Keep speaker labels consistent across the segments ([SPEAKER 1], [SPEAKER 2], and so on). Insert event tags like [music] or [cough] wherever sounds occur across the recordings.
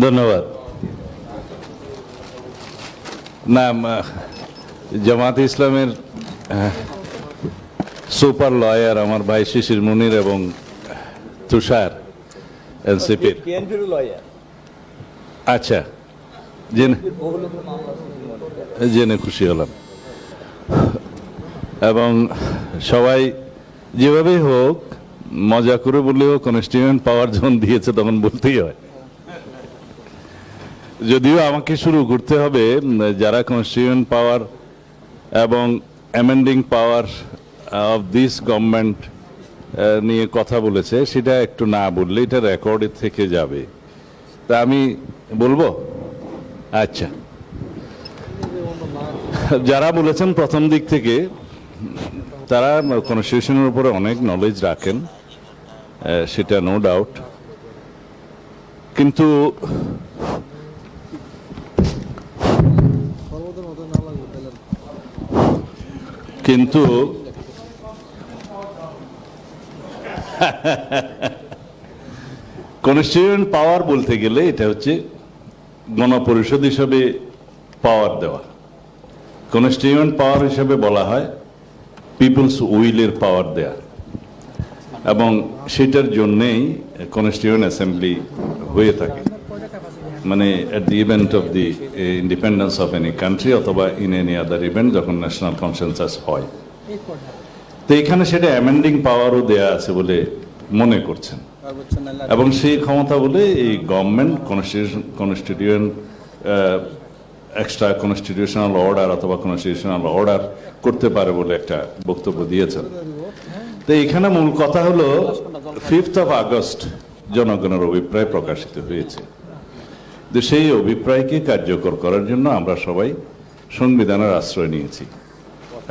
[SPEAKER 1] ধন্যবাদ। না জামাত ইসলামের সুপার লয়ার আমার ভাই শিশির মুনির এবং তুষার এনসিপির।
[SPEAKER 2] লয়ার?
[SPEAKER 1] আচ্ছা জেনে জেনে খুশি হলাম। এবং সবাই যেভাবেই হোক মজা করে বললেও কনস্টিটিউয়েন্ট পাওয়ার যখন দিয়েছে তখন বলতেই হয়। যদিও আমাকে শুরু করতে হবে যারা কনস্টিটিউয়েন্ট পাওয়ার এবং amending power of this government নিয়ে কথা বলেছে, সেটা একটু না বললে এটা রেকর্ডে থেকে যাবে। তা আমি বলব? আচ্ছা। যারা বলেছেন প্রথম দিক থেকে, তারা কনস্টিটিউশনের উপরে অনেক নলেজ রাখেন সেটা নো ডাউট কিন্তু কিন্তু কনস্টিটিউয়েন্ট পাওয়ার বলতে গেলে এটা হচ্ছে গণপরিষদ হিসাবে পাওয়ার দেওয়া। কনস্টিটিউয়েন্ট পাওয়ার হিসাবে বলা হয় পিপলস উইলের পাওয়ার দেয়া। এবং সেটার জন্যেই কনস্টিটিউয়েন্ট অ্যাসেম্বলি হয়ে থাকে। মানে at the event of the independence of any country অথবা ইন এনি আদার ইভেন্ট যখন ন্যাশনাল কনসেনসাস হয়। তো এখানে সেটা অ্যামেন্ডিং পাওয়ারও দেয়া আছে বলে মনে করছেন। এবং সেই ক্ষমতা বলে এই government constitution constituent extra constitutional order অথবা কনস্টিটিউশনাল অর্ডার করতে পারে বলে একটা বক্তব্য দিয়েছেন। তো এখানে মূল কথা হলো ফিফথ অফ আগস্ট জনগণের অভিপ্রায় প্রকাশিত হয়েছে। তো সেই অভিপ্রায়কে কার্যকর করার জন্য আমরা সবাই সংবিধানের আশ্রয় নিয়েছি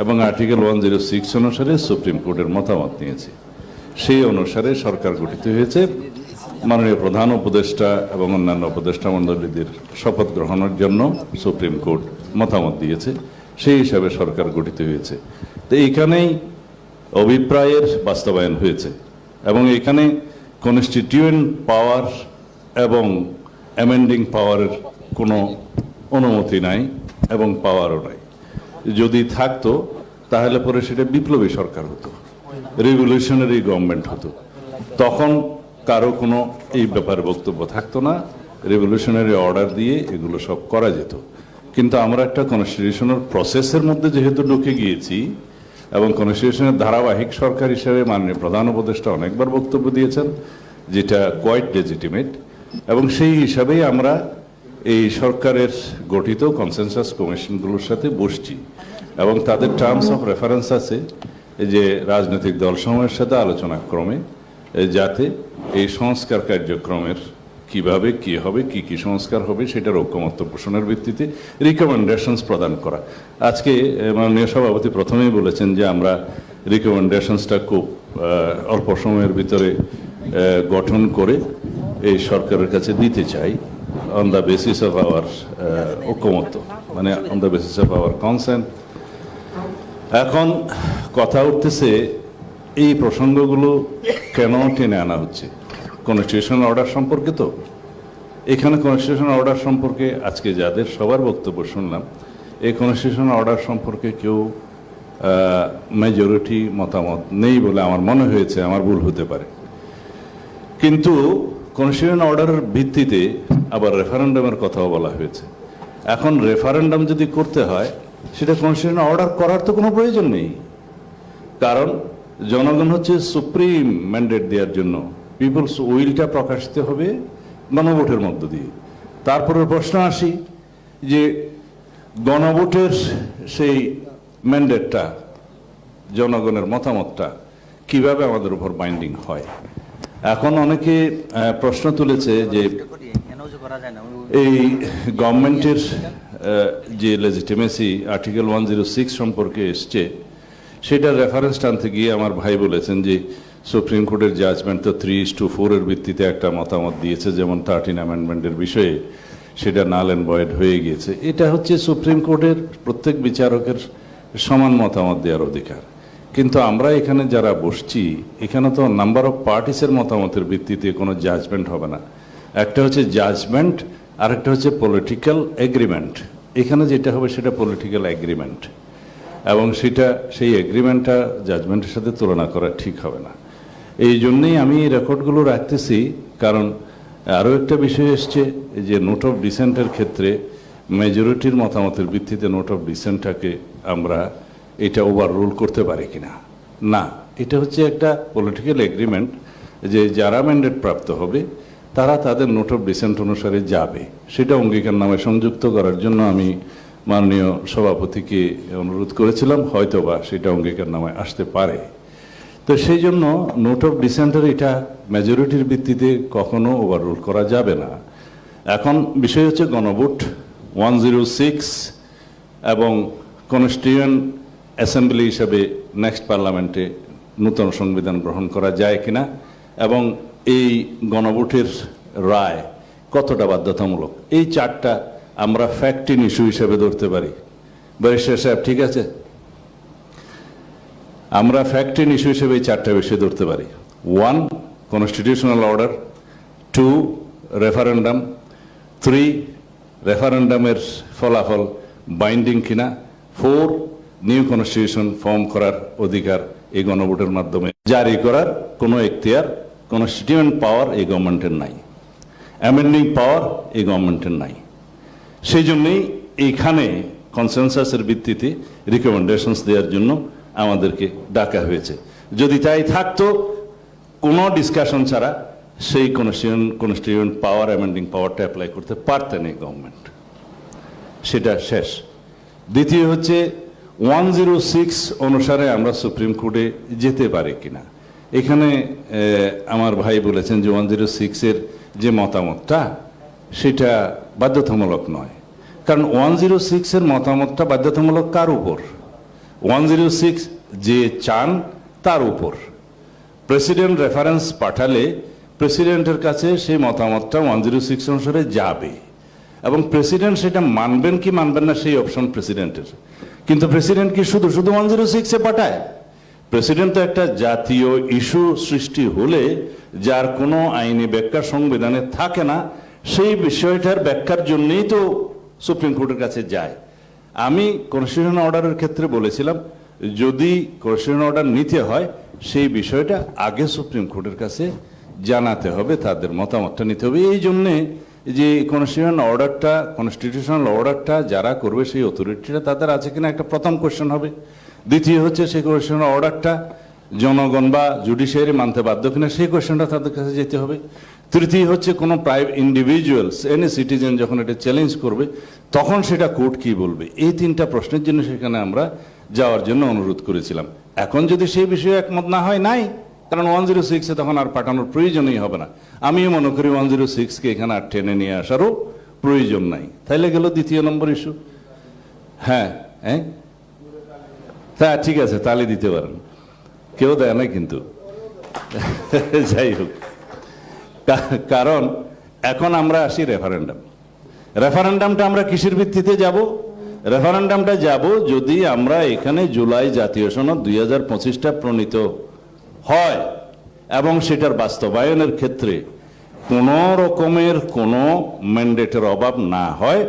[SPEAKER 1] এবং আর্টিকেল ওয়ান জিরো সিক্স অনুসারে সুপ্রিম কোর্টের মতামত নিয়েছি। সেই অনুসারে সরকার গঠিত হয়েছে। মাননীয় প্রধান উপদেষ্টা এবং অন্যান্য উপদেষ্টা মণ্ডলীদের শপথ গ্রহণের জন্য সুপ্রিম কোর্ট মতামত দিয়েছে। সেই হিসাবে সরকার গঠিত হয়েছে। তো এইখানেই অভিপ্রায়ের বাস্তবায়ন হয়েছে এবং এখানে কনস্টিটিউয়েন্ট পাওয়ার এবং অ্যামেন্ডিং পাওয়ারের কোনো অনুমতি নাই এবং পাওয়ারও নাই। যদি থাকতো, তাহলে পরে সেটা বিপ্লবী সরকার হতো রেভলিউশনারি গভর্নমেন্ট হতো। তখন কারও কোনো এই ব্যাপারে বক্তব্য থাকতো না রেভলিউশনারি অর্ডার দিয়ে এগুলো সব করা যেত। কিন্তু আমরা একটা কনস্টিটিউশনাল প্রসেসের মধ্যে যেহেতু ঢুকে গিয়েছি, এবং কনস্টিটিউশনের ধারাবাহিক সরকার হিসেবে মাননীয় প্রধান উপদেষ্টা অনেকবার বক্তব্য দিয়েছেন, যেটা কোয়াইট লেজিটিমেট এবং সেই হিসাবেই আমরা এই সরকারের গঠিত কনসেনসাস কমিশনগুলোর সাথে বসছি। এবং তাদের টার্মস অফ রেফারেন্স আছে যে রাজনৈতিক দলসমূহের সাথে আলোচনা ক্রমে যাতে এই সংস্কার কার্যক্রমের কীভাবে কি হবে, কি কি সংস্কার হবে সেটার ঐক্যমত্য পোষণের ভিত্তিতে রিকমেন্ডেশনস প্রদান করা। আজকে মাননীয় সভাপতি প্রথমেই বলেছেন যে আমরা রিকমেন্ডেশনসটা খুব অল্প সময়ের ভিতরে গঠন করে এই সরকারের কাছে দিতে চাই on the basis of our ঐক্যমত্য মানে on the basis of our consent এখন কথা উঠতেছে, এই প্রসঙ্গগুলো কেন টেনে আনা হচ্ছে? কনস্টিটিউশন অর্ডার সম্পর্কে তো? এখানে কনস্টিটিউশন অর্ডার সম্পর্কে আজকে যাদের সবার বক্তব্য শুনলাম, এই কনস্টিটিউশন অর্ডার সম্পর্কে কেউ মেজরিটি মতামত নেই বলে আমার মনে হয়েছে, আমার ভুল হতে পারে। কিন্তু কনস্টিটিউশন অর্ডারের ভিত্তিতে আবার রেফারেন্ডামের কথাও বলা হয়েছে। এখন রেফারেন্ডাম যদি করতে হয়, সেটা কনস্টিটিউশন অর্ডার করার তো কোনো প্রয়োজন নেই। কারণ জনগণ হচ্ছে সুপ্রিম ম্যান্ডেট দেওয়ার জন্য। পিপলস উইলটা প্রকাশিত হবে গণভোটের মধ্য দিয়ে। তারপরে প্রশ্ন আসি যে গণভোটের সেই ম্যান্ডেটটা, জনগণের মতামতটা কীভাবে আমাদের উপর বাইন্ডিং হয়? এখন অনেকে প্রশ্ন তুলেছে যে এই গভর্নমেন্টের যে legitimacy article one zero six সম্পর্কে এসছে, সেটার রেফারেন্স টানতে গিয়ে আমার ভাই বলেছেন যে সুপ্রিম কোর্টের জাজমেন্ট তো থ্রি ইস টু ফোরের ভিত্তিতে একটা মতামত দিয়েছে, যেমন থার্টিন অ্যামেন্ডমেন্টের বিষয়ে সেটা নাল অ্যান্ড বয়েড হয়ে গিয়েছে। এটা হচ্ছে সুপ্রিম কোর্টের প্রত্যেক বিচারকের সমান মতামত দেওয়ার অধিকার। কিন্তু আমরা এখানে যারা বসছি, এখানে তো নাম্বার অফ পার্টিসের মতামতের ভিত্তিতে কোনো জাজমেন্ট হবে না। একটা হচ্ছে জাজমেন্ট আর একটা হচ্ছে পলিটিক্যাল এগ্রিমেন্ট এখানে যেটা হবে সেটা পলিটিক্যাল এগ্রিমেন্ট এবং সেটা, সেই এগ্রিমেন্টটা জাজমেন্টের সাথে তুলনা করা ঠিক হবে না। এই জন্যেই আমি এই রেকর্ডগুলো রাখতেছি, কারণ আরও একটা বিষয় এসছে যে নোট অফ ডিসেন্টের ক্ষেত্রে মেজরিটির মতামতের ভিত্তিতে নোট অফ ডিসেন্টটাকে আমরা এটা ওভার রুল করতে পারে কিনা? না, এটা হচ্ছে একটা পলিটিক্যাল এগ্রিমেন্ট যে যারা ম্যান্ডেট প্রাপ্ত হবে, তারা তাদের নোট অফ ডিসেন্ট অনুসারে যাবে। সেটা অঙ্গীকার নামে সংযুক্ত করার জন্য আমি মাননীয় সভাপতিকে অনুরোধ করেছিলাম, হয়তোবা সেটা অঙ্গীকার নামে আসতে পারে। তো সেই জন্য নোট অফ ডিসেন্টের এটা মেজরিটির ভিত্তিতে কখনো ওভাররুল করা যাবে না। এখন বিষয় হচ্ছে গণভোট ওয়ান জিরো সিক্স এবং কনস্টিটিউয়েন্ট অ্যাসেম্বলি হিসাবে নেক্সট পার্লামেন্টে নূতন সংবিধান গ্রহণ করা যায় কিনা এবং এই গণভোটের রায় কতটা বাধ্যতামূলক? এই চারটা আমরা ফ্যাক্টিন ইস্যু হিসেবে ধরতে পারি। ব্যারিস্টার সাহেব, ঠিক আছে? আমরা ফ্যাক্টিন ইস্যু হিসেবে এই চারটা বিষয় ধরতে পারি। One constitutional order two referendum three রেফারেন্ডামের ফলাফল বাইন্ডিং কিনা। ফোর নিউ কনস্টিটিউশন ফর্ম করার অধিকার এই গণভোটের মাধ্যমে। জারি করার কোনো এখতিয়ার কনস্টিটিউয়েন্ট পাওয়ার এই গভর্নমেন্টের নাই। অ্যামেন্ডিং পাওয়ার এই গভর্নমেন্টের নাই। সেই জন্যই এইখানে কনসেনসাসের ভিত্তিতে রিকমেন্ডেশনস দেওয়ার জন্য আমাদেরকে ডাকা হয়েছে। যদি তাই থাকতো, কোনো ডিসকাশন ছাড়া সেই কনস্টিটিউন কনস্টিটিউয়েন্ট পাওয়ার অ্যামেন্ডিং পাওয়ারটা অ্যাপ্লাই করতে পারতেন এই গভর্নমেন্ট সেটা শেষ। দ্বিতীয় হচ্ছে ওয়ান জিরো সিক্স অনুসারে আমরা সুপ্রিম কোর্টে যেতে পারি কিনা। এখানে আমার ভাই বলেছেন যে ওয়ান জিরো সিক্সের যে মতামতটা, সেটা বাধ্যতামূলক নয়। কারণ ওয়ান জিরো সিক্সের মতামতটা বাধ্যতামূলক কার উপর? ওয়ান জিরো সিক্স যে চান, তার উপর। প্রেসিডেন্ট রেফারেন্স পাঠালে প্রেসিডেন্টের কাছে সেই মতামতটা ওয়ান জিরো সিক্স অনুসারে যাবে। এবং প্রেসিডেন্ট সেটা মানবেন কি মানবেন না, সেই অপশন প্রেসিডেন্টের। কিন্তু প্রেসিডেন্ট কি শুধু শুধু ওয়ান জিরো সিক্সে পাঠায়? প্রেসিডেন্ট তো একটা জাতীয় ইস্যু সৃষ্টি হলে, যার কোনো আইনি ব্যাখ্যা সংবিধানে থাকে না, সেই বিষয়টার ব্যাখ্যার জন্যই তো সুপ্রিম কোর্টের কাছে যায়। আমি কনস্টিটিউশন অর্ডারের ক্ষেত্রে বলেছিলাম, যদি কনস্টিটিউশন অর্ডার নিতে হয়, সেই বিষয়টা আগে সুপ্রিম কোর্টের কাছে জানাতে হবে, তাদের মতামতটা নিতে হবে। এই জন্যে যে কনস্টিটিউশন অর্ডারটা কনস্টিটিউশনাল অর্ডারটা যারা করবে সেই অথরিটিটা তাদের আছে কিনা একটা প্রথম কোয়েশ্চেন হবে। দ্বিতীয় হচ্ছে সেই কনস্টিটিউশনাল অর্ডারটা জনগণ বা জুডিশিয়ারি মানতে বাধ্য কিনা সেই কোয়েশ্চেনটা তাদের কাছে যেতে হবে। তৃতীয় হচ্ছে কোনো প্রাইভেট ইন্ডিভিজুয়ালস এনি সিটিজেন যখন এটা চ্যালেঞ্জ করবে, তখন সেটা কোর্ট কি বলবে? এই তিনটা প্রশ্নের জন্য সেখানে আমরা যাওয়ার জন্য অনুরোধ করেছিলাম। এখন যদি সেই বিষয়ে একমত না হয়, নাই। কারণ ওয়ান জিরো সিক্সে তখন আর পাঠানোর প্রয়োজনই হবে না। আমিও মনে করি ওয়ান জিরো সিক্সকে এখানে আর টেনে নিয়ে আসারও প্রয়োজন নাই। তাইলে গেল দ্বিতীয় নম্বর ইস্যু হ্যাঁ হ্যাঁ? তা ঠিক আছে, তালে দিতে পারেন। কেউ দেয় না কিন্তু। যাই হোক। কারণ এখন আমরা আসি রেফারেন্ডাম রেফারেন্ডামটা আমরা কিসের ভিত্তিতে যাব? রেফারেন্ডামটা যাব যদি আমরা এখানে জুলাই জাতীয় সনদ দুই হাজার পঁচিশটা প্রণীত হয় এবং সেটার বাস্তবায়নের ক্ষেত্রে কোনো রকমের কোনো ম্যান্ডেটের অভাব না হয়।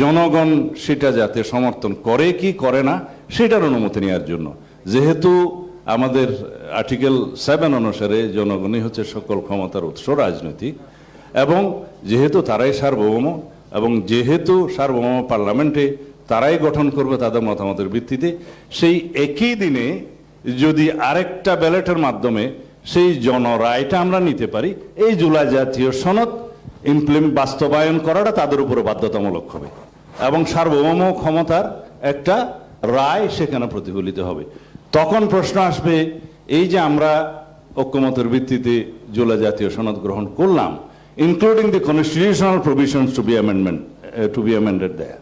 [SPEAKER 1] জনগণ সেটা যাতে সমর্থন করে কি করে না, সেটার অনুমতি নেওয়ার জন্য। যেহেতু আমাদের আর্টিকেল সেভেন অনুসারে জনগণই হচ্ছে সকল ক্ষমতার উৎস রাজনৈতিক এবং যেহেতু তারাই সার্বভৌম এবং যেহেতু সার্বভৌম পার্লামেন্টে তারাই গঠন করবে তাদের মতামতের ভিত্তিতে, সেই একই দিনে যদি আরেকটা ব্যালেটের মাধ্যমে সেই জনরায়টা আমরা নিতে পারি, এই জুলাই জাতীয় সনদ ইমপ্লিমেন্ট বাস্তবায়ন করাটা তাদের উপরে বাধ্যতামূলক হবে। এবং সার্বভৌম ক্ষমতার একটা রায় সেখানে প্রতিফলিত হবে। তখন প্রশ্ন আসবে, এই যে আমরা ঐক্যমতের ভিত্তিতে জুলাই জাতীয় সনদ গ্রহণ করলাম including the constitutional provisions to be amendment to be amended দেয়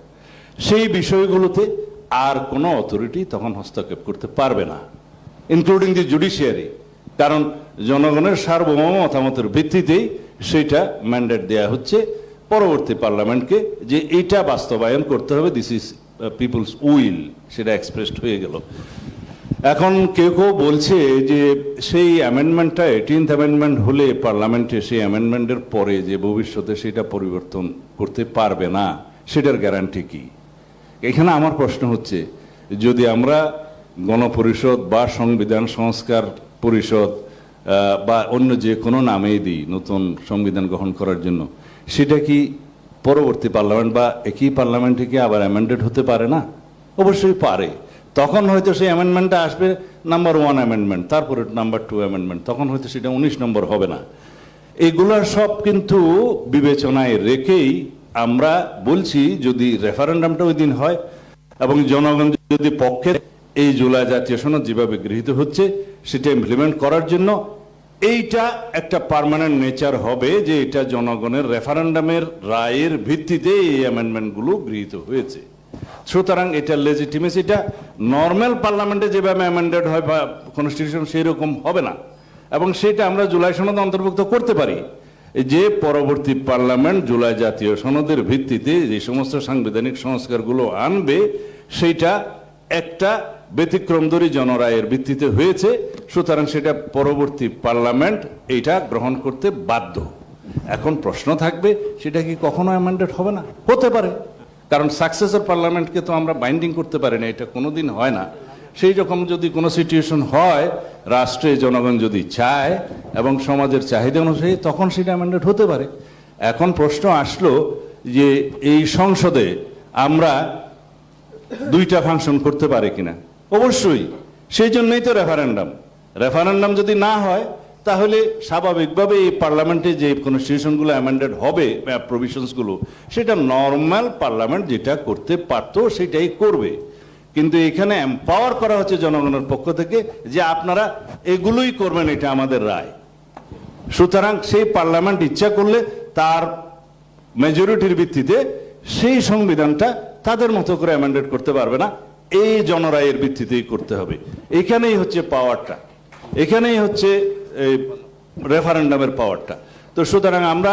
[SPEAKER 1] সেই বিষয়গুলোতে আর কোনো অথরিটি তখন হস্তক্ষেপ করতে পারবে না। ইনক্লুডিং দি জুডিশিয়ারি কারণ জনগণের সার্বভৌম মতামতের ভিত্তিতেই সেইটা ম্যান্ডেট দেয়া হচ্ছে। পরবর্তী পার্লামেন্টকে যে এইটা বাস্তবায়ন করতে হবে দিস ইজ পিপলস উইল সেটা এক্সপ্রেসড হয়ে গেল। এখন কেউ কেউ বলছে যে সেই অ্যামেন্ডমেন্টটা এইটিনথ অ্যামেন্ডমেন্ট হলে পার্লামেন্টে সেই অ্যামেন্ডমেন্টের পরে যে ভবিষ্যতে সেটা পরিবর্তন করতে পারবে না, সেটার গ্যারান্টি কি? এখানে আমার প্রশ্ন হচ্ছে, যদি আমরা গণপরিষদ বা সংবিধান সংস্কার পরিষদ বা অন্য যে কোনো নামেই দিই নতুন সংবিধান গ্রহণ করার জন্য। সেটা কি পরবর্তী পার্লামেন্ট বা একই পার্লামেন্টে কি আবার অ্যামেন্ডেড হতে পারে না? অবশ্যই পারে। তখন হয়তো সেই অ্যামেন্ডমেন্টটা আসবে নাম্বার ওয়ান অ্যামেন্ডমেন্ট তারপরে নাম্বার টু অ্যামেন্ডমেন্ট তখন হয়তো সেটা উনিশ নম্বর হবে না। এগুলার সব কিন্তু বিবেচনায় রেখেই আমরা বলছি যদি রেফারেন্ডামটা ওই দিন হয় এবং জনগণ যদি পক্ষে এই জুলাই জাতীয় সনদ যেভাবে গৃহীত হচ্ছে, সেটা ইমপ্লিমেন্ট করার জন্য এইটা একটা পার্মানেন্ট নেচার হবে যে এটা জনগণের রেফারেন্ডামের রায়ের ভিত্তিতে এই অ্যামেন্ডমেন্টগুলো গৃহীত হয়েছে। সুতরাং এটা লেজিটিমেসিটা নর্মাল পার্লামেন্টে যেভাবে অ্যামেন্ডেড হয় বা কনস্টিটিউশন সেই রকম হবে না। এবং সেটা আমরা জুলাই সনদ অন্তর্ভুক্ত করতে পারি যে পরবর্তী পার্লামেন্ট জুলাই জাতীয় সনদের ভিত্তিতে যে সমস্ত সাংবিধানিক সংস্কারগুলো আনবে সেইটা একটা ব্যতিক্রমদরী জনরায়ের ভিত্তিতে হয়েছে, সুতরাং সেটা পরবর্তী পার্লামেন্ট এইটা গ্রহণ করতে বাধ্য। এখন প্রশ্ন থাকবে, সেটা কি কখনো অ্যামেন্ডেড হবে না? হতে পারে। কারণ সাকসেসর পার্লামেন্টকে তো আমরা বাইন্ডিং করতে পারি না, এটা কোনোদিন হয় না। সেই রকম যদি কোনো সিচুয়েশন হয়, রাষ্ট্রে জনগণ যদি চায় এবং সমাজের চাহিদা অনুযায়ী তখন সেটা অ্যামেন্ডেড হতে পারে। এখন প্রশ্ন আসলো যে এই সংসদে আমরা দুইটা ফাংশন করতে পারে কিনা। অবশ্যই, সেই জন্যই তো রেফারেন্ডাম রেফারেন্ডাম যদি না হয়, তাহলে স্বাভাবিকভাবে এই পার্লামেন্টে যে কনস্টিটিউশনগুলো অ্যামেন্ডেড হবে প্রভিশনসগুলো সেটা নর্মাল পার্লামেন্ট যেটা করতে পারতো, সেটাই করবে। কিন্তু এখানে এম্পাওয়ার করা হচ্ছে জনগণের পক্ষ থেকে যে আপনারা এগুলোই করবেন, এটা আমাদের রায়। সুতরাং সেই পার্লামেন্ট ইচ্ছা করলে তার মেজরিটির ভিত্তিতে সেই সংবিধানটা তাদের মতো করে অ্যামেন্ডেড করতে পারবে না। এই জনরায়ের ভিত্তিতেই করতে হবে। এখানেই হচ্ছে পাওয়ারটা এখানেই হচ্ছে রেফারেন্ডামের পাওয়ারটা তো সুতরাং আমরা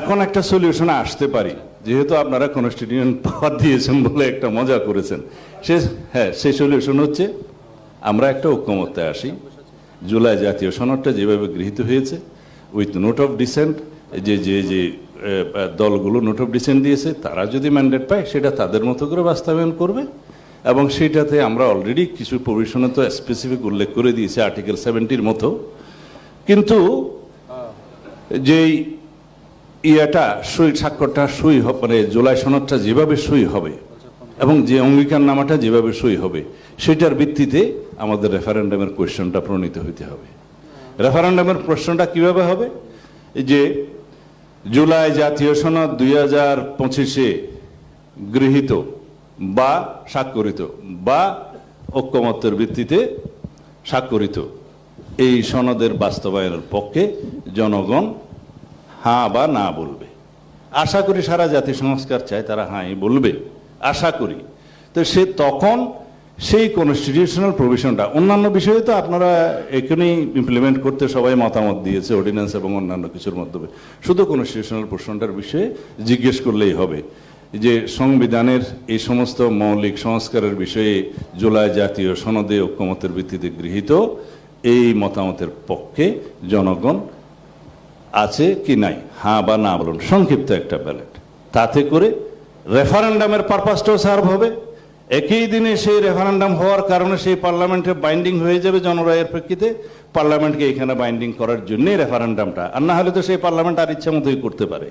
[SPEAKER 1] এখন একটা সলিউশনে আসতে পারি। যেহেতু আপনারা কনস্টিটিউশন পাওয়ার দিয়েছেন বলে একটা মজা করেছেন। সে হ্যাঁ সেই সলিউশন হচ্ছে, আমরা একটা ঐক্যমত্যে আসি। জুলাই জাতীয় সনদটা যেভাবে গৃহীত হয়েছে উইথ নোট অফ ডিসেন্ট যে যে যে দলগুলো নোট অফ ডিসেন্ট দিয়েছে, তারা যদি ম্যান্ডেট পায়, সেটা তাদের মতো করে বাস্তবায়ন করবে। এবং সেটাতে আমরা অলরেডি কিছু প্রভিশনে তো স্পেসিফিক উল্লেখ করে দিয়েছি আর্টিকেল সেভেন্টির মতো। কিন্তু যেই ইয়েটা সই, স্বাক্ষরটা সই মানে জুলাই সনদটা যেভাবে সই হবে এবং যে অঙ্গীকার নামাটা যেভাবে সই হবে, সেটার ভিত্তিতে আমাদের রেফারেন্ডামের কোয়েশ্চনটা প্রণীত হইতে হবে। রেফারেন্ডামের প্রশ্নটা কীভাবে হবে? যে জুলাই জাতীয় সনদ দুই হাজার পঁচিশে গৃহীত বা স্বাক্ষরিত, বা ঐক্যমত্যের ভিত্তিতে স্বাক্ষরিত। এই সনদের বাস্তবায়নের পক্ষে জনগণ হ্যাঁ বা না বলবে। আশা করি সারা জাতি সংস্কার চায়, তারা হাঁই বলবে। আশা করি। তো সে তখন সেই কনস্টিটিউশনাল প্রভিশনটা অন্যান্য বিষয়ে তো আপনারা এখানেই ইমপ্লিমেন্ট করতে সবাই মতামত দিয়েছে অর্ডিন্যান্স এবং অন্যান্য কিছুর মাধ্যমে। শুধু কনস্টিটিউশনাল প্রশ্নটার বিষয়ে জিজ্ঞেস করলেই হবে। যে সংবিধানের এই সমস্ত মৌলিক সংস্কারের বিষয়ে জুলাই জাতীয় সনদে ঐক্যমতের ভিত্তিতে গৃহীত এই মতামতের পক্ষে জনগণ আছে কি নাই হ্যাঁ বা না বলুন। সংক্ষিপ্ত একটা ব্যালেট। তাতে করে রেফারেন্ডামের পারপাসটাও সার্ভ হবে। একই দিনে সেই রেফারেন্ডাম হওয়ার কারণে সেই পার্লামেন্টে বাইন্ডিং হয়ে যাবে জনরায়ের প্রেক্ষিতে। পার্লামেন্টকে এখানে বাইন্ডিং করার জন্যই রেফারেন্ডামটা। আর না হলে তো সেই পার্লামেন্ট আর ইচ্ছা মতোই করতে পারে।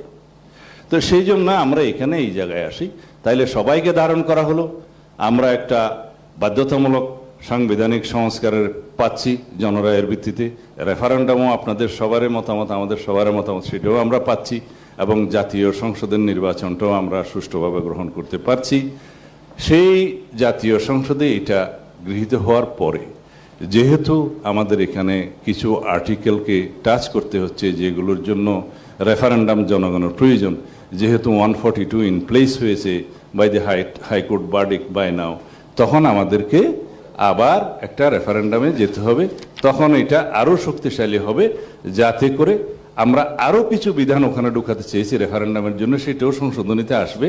[SPEAKER 1] তো সেই জন্য আমরা এখানে এই জায়গায় আসি। তাইলে সবাইকে ধারণ করা হলো। আমরা একটা বাধ্যতামূলক সাংবিধানিক সংস্কারের পাচ্ছি জনরায়ের ভিত্তিতে। রেফারেন্ডামও আপনাদের সবারই মতামত, আমাদের সবার মতামত, সেটাও আমরা পাচ্ছি। এবং জাতীয় সংসদের নির্বাচনটাও আমরা সুষ্ঠুভাবে গ্রহণ করতে পারছি। সেই জাতীয় সংসদে এটা গৃহীত হওয়ার পরে, যেহেতু আমাদের এখানে কিছু আর্টিকেলকে টাচ করতে হচ্ছে, যেগুলোর জন্য রেফারেন্ডাম জনগণের প্রয়োজন যেহেতু one forty two in place হয়েছে by the high high court verdict by now তখন আমাদেরকে আবার একটা রেফারেন্ডামে যেতে হবে। তখন এটা আরও শক্তিশালী হবে, যাতে করে আমরা আরও কিছু বিধান ওখানে ঢুকাতে চেয়েছি রেফারেন্ডামের জন্য, সেটাও সংশোধনীতে আসবে।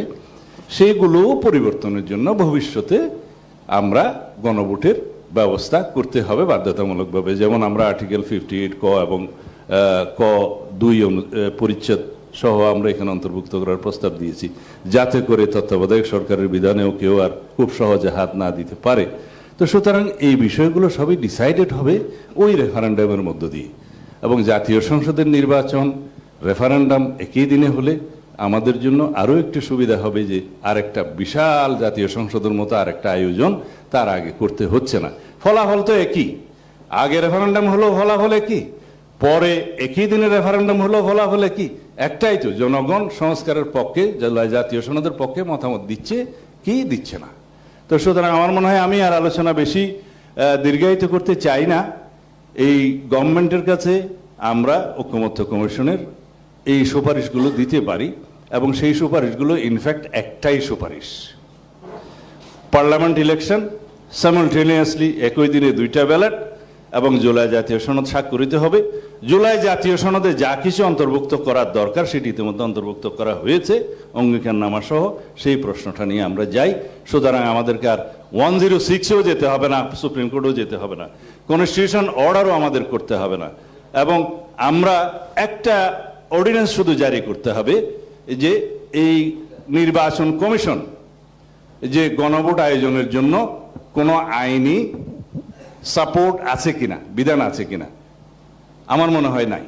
[SPEAKER 1] সেগুলো পরিবর্তনের জন্য ভবিষ্যতে আমরা গণভোটের ব্যবস্থা করতে হবে বাধ্যতামূলকভাবে। যেমন আমরা আর্টিকেল ফিফটি এইট ক এবং ক দুই পরিচ্ছেদ সহ আমরা এখানে অন্তর্ভুক্ত করার প্রস্তাব দিয়েছি। যাতে করে তত্ত্বাবধায়ক সরকারের বিধানেও কেউ আর খুব সহজে হাত না দিতে পারে। তো সুতরাং এই বিষয়গুলো সবই ডিসাইডেড হবে ওই রেফারেন্ডামের মধ্য দিয়ে। এবং জাতীয় সংসদের নির্বাচন রেফারেন্ডাম একই দিনে হলে আমাদের জন্য আরও একটি সুবিধা হবে যে আরেকটা বিশাল জাতীয় সংসদের মতো আরেকটা আয়োজন তার আগে করতে হচ্ছে না। ফলাফল তো একই। আগে রেফারেন্ডাম হলো ফলাফল একই। পরে একই দিনে রেফারেন্ডাম হলো ফলাফল কি? একটাই তো, জনগণ সংস্কারের পক্ষে জাতীয় সনদের পক্ষে মতামত দিচ্ছে কি দিচ্ছে না। তো সুতরাং আমার মনে হয় আমি আর আলোচনা বেশি দীর্ঘায়িত করতে চাই না। এই গভর্নমেন্টের কাছে আমরা ঐক্যমত্য কমিশনের এই সুপারিশগুলো দিতে পারি এবং সেই সুপারিশগুলো ইনফ্যাক্ট একটাই সুপারিশ। পার্লামেন্ট ইলেকশন সামলটেনিয়াসলি একই দিনে দুইটা ব্যালট এবং জুলাই জাতীয় সনদ স্বাক্ষরিত হবে। জুলাই জাতীয় সনদে যা কিছু অন্তর্ভুক্ত করার দরকার সেটি ইতিমধ্যে অন্তর্ভুক্ত করা হয়েছে। অঙ্গীকার নামা সহ সেই প্রশ্নটা নিয়ে আমরা যাই। সুতরাং আমাদেরকে আর ওয়ান জিরো সিক্সেও যেতে হবে না, সুপ্রিম কোর্টেও যেতে হবে না। কনস্টিটিউশন অর্ডারও আমাদের করতে হবে না। এবং আমরা একটা অর্ডিন্যান্স শুধু জারি করতে হবে যে এই নির্বাচন কমিশন যে গণভোট আয়োজনের জন্য কোনো আইনি সাপোর্ট আছে কিনা, বিধান আছে কিনা, আমার মনে হয় নাই।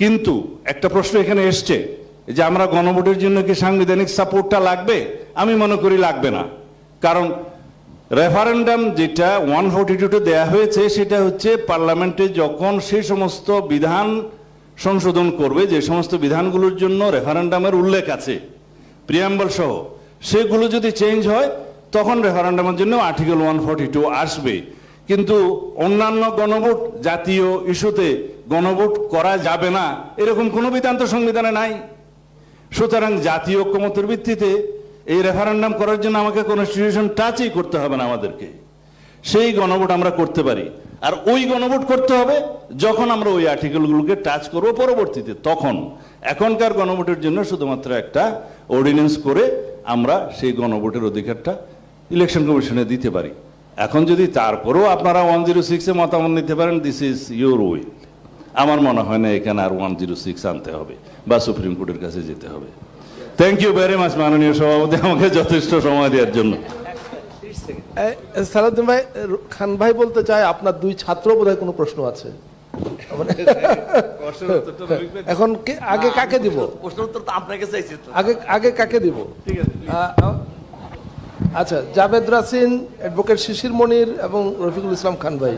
[SPEAKER 1] কিন্তু একটা প্রশ্ন এখানে এসছে যে আমরা গণভোটের জন্য কি সাংবিধানিক সাপোর্টটা লাগবে? আমি মনে করি লাগবে না। কারণ রেফারেন্ডাম যেটা ওয়ান ফোর্টি টুতে দেওয়া হয়েছে, সেটা হচ্ছে পার্লামেন্টে যখন সেই সমস্ত বিধান সংশোধন করবে, যে সমস্ত বিধানগুলোর জন্য রেফারেন্ডামের উল্লেখ আছে প্রিয়াম্বল সহ, সেগুলো যদি চেঞ্জ হয়, তখন রেফারেন্ডামের জন্য আর্টিকেল ওয়ান ফর্টি টু আসবে। কিন্তু অন্যান্য গণভোট জাতীয় ইস্যুতে গণভোট করা যাবে না, এরকম কোনো বিধান তো সংবিধানে নাই। সুতরাং জাতীয় ঐক্যমতের ভিত্তিতে এই রেফারেন্ডাম করার জন্য আমাকে কনস্টিটিউশন টাচই করতে হবে না আমাদেরকে। সেই গণভোট আমরা করতে পারি। আর ওই গণভোট করতে হবে যখন আমরা ওই আর্টিকেলগুলোকে টাচ করব পরবর্তীতে, তখন। এখনকার গণভোটের জন্য শুধুমাত্র একটা অর্ডিন্যান্স করে আমরা সেই গণভোটের অধিকারটা ইলেকশন কমিশনে দিতে পারি। এখন যদি তারপরেও আপনারা ওয়ান জিরো সিক্সে মতামত নিতে পারেন দিস ইজ ইউর উইল আমার মনে হয় না এখানে আর ওয়ান জিরো সিক্স আনতে হবে বা সুপ্রিম কোর্টের কাছে যেতে হবে। থ্যাংক ইউ ভেরি মাচ মাননীয় সভাপতি আমাকে যথেষ্ট সময় দেওয়ার জন্য।
[SPEAKER 2] সালাউদ্দিন ভাই খান ভাই বলতে চায় আপনার দুই ছাত্র বোধহয় কোনো প্রশ্ন আছে। [laughs] এখন কে আগে কাকে দিব?
[SPEAKER 3] প্রশ্ন উত্তর তো আপনাকে চাইছি।
[SPEAKER 2] আগে আগে কাকে দিব?
[SPEAKER 1] ঠিক আছে
[SPEAKER 2] আচ্ছা জাভেদ রাসিন অ্যাডভোকেট শিশির মনির এবং রফিকুল ইসলাম খান ভাই।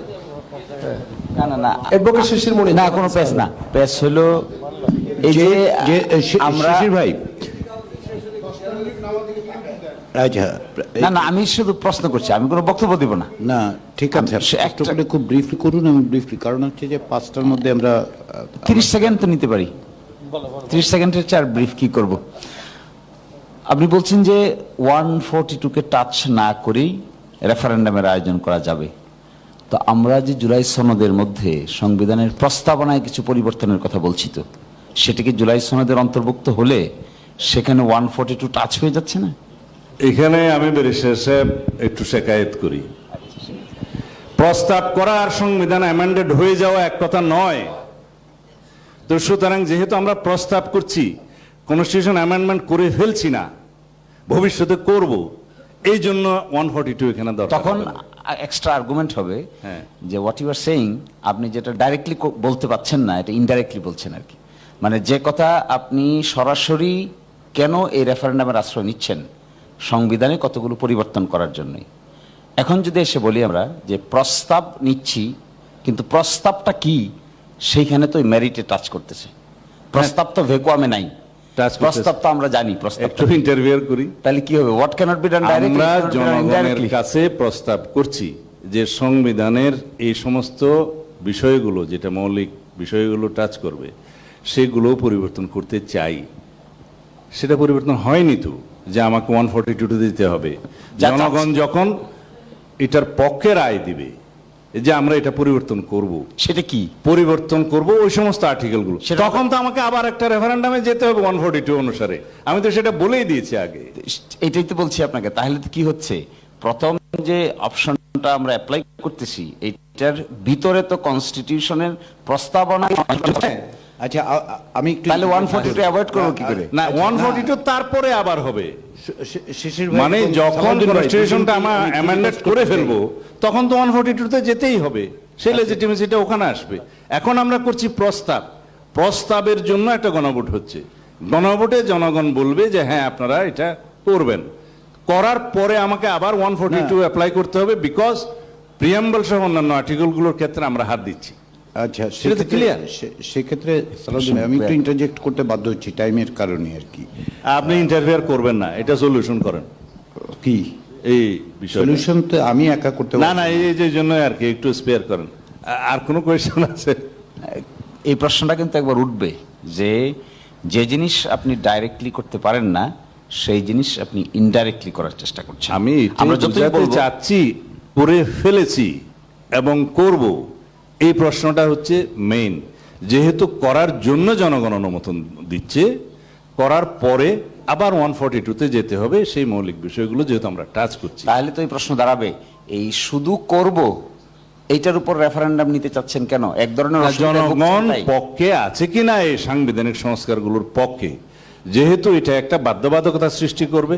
[SPEAKER 4] না না না।
[SPEAKER 2] অ্যাডভোকেট শিশির মনির।
[SPEAKER 4] না কোনো পেশ না। পেশ হলো এই যে আমরা
[SPEAKER 5] শিশির ভাই। আচ্ছা
[SPEAKER 4] না না আমি শুধু প্রশ্ন করছি আমি কোনো বক্তব্য দিব না।
[SPEAKER 5] না ঠিক আছে একটু
[SPEAKER 4] একটা-
[SPEAKER 5] করে খুব ব্রিফলি করুন এবং ব্রিফলি কারণ হচ্ছে যে পাঁচটার মধ্যে আমরা
[SPEAKER 4] তিরিশ সেকেন্ড তো নিতে পারি। তিরিশ সেকেন্ডের চার ব্রিফ কি করব? আপনি বলছেন যে ওয়ান ফোরটি টুকে টাচ না করেই রেফারেন্ডামের আয়োজন করা যাবে। তো আমরা যে জুলাই সনদের মধ্যে সংবিধানের প্রস্তাবনায় কিছু পরিবর্তনের কথা বলছি তো, সেটিকে জুলাই সনদের অন্তর্ভুক্ত হলে সেখানে ওয়ান ফোরটি টু টাচ হয়ে যাচ্ছে না?
[SPEAKER 1] এখানে আমি একটু শেখায়ত করি। প্রস্তাব করা আর সংবিধান অ্যামেন্ডেড হয়ে যাওয়া এক কথা নয়। তো সুতরাং যেহেতু আমরা প্রস্তাব করছি কনস্টিটিউশন অ্যামেন্ডমেন্ট করে ফেলছি না ভবিষ্যতে করব। এই জন্য ওয়ান ফর্টি টু এখানে দরকার
[SPEAKER 4] তখন এক্সট্রা আর্গুমেন্ট হবে
[SPEAKER 1] হ্যাঁ।
[SPEAKER 4] যে হোয়াট ইউ আর সেইং আপনি যেটা ডাইরেক্টলি বলতে পাচ্ছেন না এটা ইনডাইরেক্টলি বলছেন আর কি। মানে যে কথা আপনি সরাসরি কেন এই রেফারেন্ডামের আশ্রয় নিচ্ছেন সংবিধানে কতগুলো পরিবর্তন করার জন্যই। এখন যদি এসে বলি আমরা যে প্রস্তাব নিচ্ছি কিন্তু প্রস্তাবটা কি সেইখানে তো মেরিটে টাচ করতেছে। প্রস্তাব তো ভেকুয়ামে নাই। প্রস্তাব তো আমরা জানি প্রস্তাব
[SPEAKER 1] একটু ইন্টারভিউ করি।
[SPEAKER 4] তাহলে কি হবে? হোয়াট ক্যানট বি ডান
[SPEAKER 1] আমরা জনগণের কাছে প্রস্তাব করছি যে সংবিধানের এই সমস্ত বিষয়গুলো যেটা মৌলিক বিষয়গুলো টাচ করবে সেগুলো পরিবর্তন করতে চাই। সেটা পরিবর্তন হয়নি তো যে আমাকে ওয়ান ফর্টি টু দিতে হবে। জনগণ যখন এটার পক্ষে রায় দিবে যে আমরা এটা পরিবর্তন করব।
[SPEAKER 4] সেটা কি?
[SPEAKER 1] পরিবর্তন করব ওই সমস্ত আর্টিকেলগুলো
[SPEAKER 4] গুলো
[SPEAKER 1] তখন তো আমাকে আবার একটা রেফারেন্ডামে যেতে হবে ওয়ান ফোর্টি টু অনুসারে। আমি তো সেটা বলেই দিয়েছি আগে।
[SPEAKER 4] এটাই তো বলছি আপনাকে। তাহলে তো কি হচ্ছে? প্রথম যে অপশনটা আমরা অ্যাপ্লাই করতেছি এইটার ভিতরে তো কনস্টিটিউশনের প্রস্তাবনা
[SPEAKER 5] আচ্ছা আমি একটু
[SPEAKER 4] তাহলে ওয়ান ফোর্টি টু অ্যাভয়েড করব কি করে?
[SPEAKER 1] না ওয়ান ফোর্টি টু তারপরে আবার হবে। মানে যখন কনস্টিটিউশনটা আমরা অ্যামেন্ডেড করে ফেলব তখন তো ওয়ান ফোর্টি টুতে যেতেই হবে। সেই লেজিটিমেসিটা ওখানে আসবে। এখন আমরা করছি প্রস্তাব। প্রস্তাবের জন্য একটা গণভোট হচ্ছে। গণভোটে জনগণ বলবে যে হ্যাঁ আপনারা এটা করবেন। করার পরে আমাকে আবার ওয়ান ফোর্টি টু অ্যাপ্লাই করতে হবে বিকজ প্রিয়াম্বল সহ অন্যান্য আর্টিকেলগুলোর ক্ষেত্রে আমরা হাত দিচ্ছি।
[SPEAKER 5] আচ্ছা
[SPEAKER 1] সেটা তো
[SPEAKER 5] সেক্ষেত্রে আমি একটু ইন্টারজেক্ট করতে বাধ্য হচ্ছি টাইমের কারণে আর কি।
[SPEAKER 1] আপনি ইন্টারফেয়ার করবেন না এটা সলিউশন করেন।
[SPEAKER 5] কি?
[SPEAKER 1] এই বিষয়
[SPEAKER 5] সলিউশন তো আমি একা করতে
[SPEAKER 1] না না এই যে জন্য আর কি একটু স্পেয়ার করেন। আর কোনো কোয়েশ্চেন আছে?
[SPEAKER 4] এই প্রশ্নটা কিন্তু একবার উঠবে যে যে জিনিস আপনি ডাইরেক্টলি করতে পারেন না সেই জিনিস আপনি ইনডাইরেক্টলি করার চেষ্টা করছেন।
[SPEAKER 1] আমি
[SPEAKER 4] আমরা যতই
[SPEAKER 1] চাচ্ছি করে ফেলেছি এবং করব এই প্রশ্নটা হচ্ছে মেইন যেহেতু করার জন্য জনগণ অনুমোদন দিচ্ছে করার পরে আবার ওয়ান ফর্টি টুতে যেতে হবে সেই মৌলিক বিষয়গুলো যেহেতু আমরা টাচ করছি।
[SPEAKER 4] তাহলে তো এই প্রশ্ন দাঁড়াবে। এই শুধু করব এইটার উপর রেফারেন্ডাম নিতে চাচ্ছেন কেন? এক ধরনের
[SPEAKER 1] জনগণ পক্ষে আছে কি না এই সাংবিধানিক সংস্কারগুলোর পক্ষে? যেহেতু এটা একটা বাধ্যবাধকতা সৃষ্টি করবে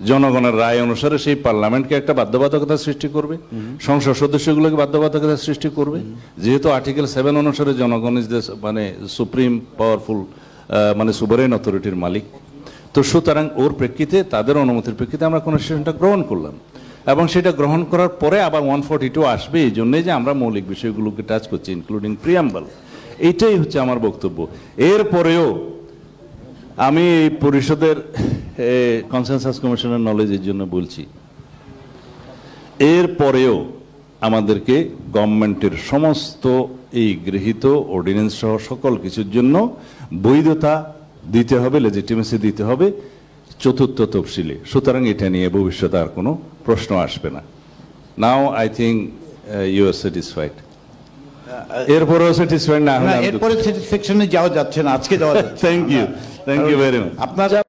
[SPEAKER 1] জনগণের রায় অনুসারে সেই পার্লামেন্টকে একটা বাধ্যবাধকতা সৃষ্টি করবে সংসদ সদস্যগুলোকে বাধ্যবাধকতা সৃষ্টি করবে। যেহেতু আর্টিকেল সেভেন অনুসারে জনগণ ইজ মানে সুপ্রিম পাওয়ারফুল মানে সুভারেন অথরিটির মালিক তো সুতরাং ওর প্রেক্ষিতে তাদের অনুমতির প্রেক্ষিতে আমরা কোনো কনস্টিটিউশনটা গ্রহণ করলাম। এবং সেটা গ্রহণ করার পরে আবার ওয়ান ফোর্টি টু আসবে এই জন্যই যে আমরা মৌলিক বিষয়গুলোকে টাচ করছি ইনক্লুডিং প্রিয়াম্বল এইটাই হচ্ছে আমার বক্তব্য। এরপরেও আমি এই পরিষদের কনসেনসাস কমিশনের নলেজের জন্য বলছি। এরপরেও আমাদেরকে গভর্নমেন্টের সমস্ত এই গৃহীত অর্ডিন্যান্স সহ সকল কিছুর জন্য বৈধতা দিতে হবে লেজিটিমেসি দিতে হবে চতুর্থ তফসিলে। সুতরাং এটা নিয়ে ভবিষ্যতে আর কোনো প্রশ্ন আসবে না। Now I think you are satisfied এরপরেও স্যাটিসফাইড না
[SPEAKER 5] এরপরে সেকশনে যাওয়া যাচ্ছে না আজকে যাওয়া
[SPEAKER 1] thank you thank you very much
[SPEAKER 5] আপনারা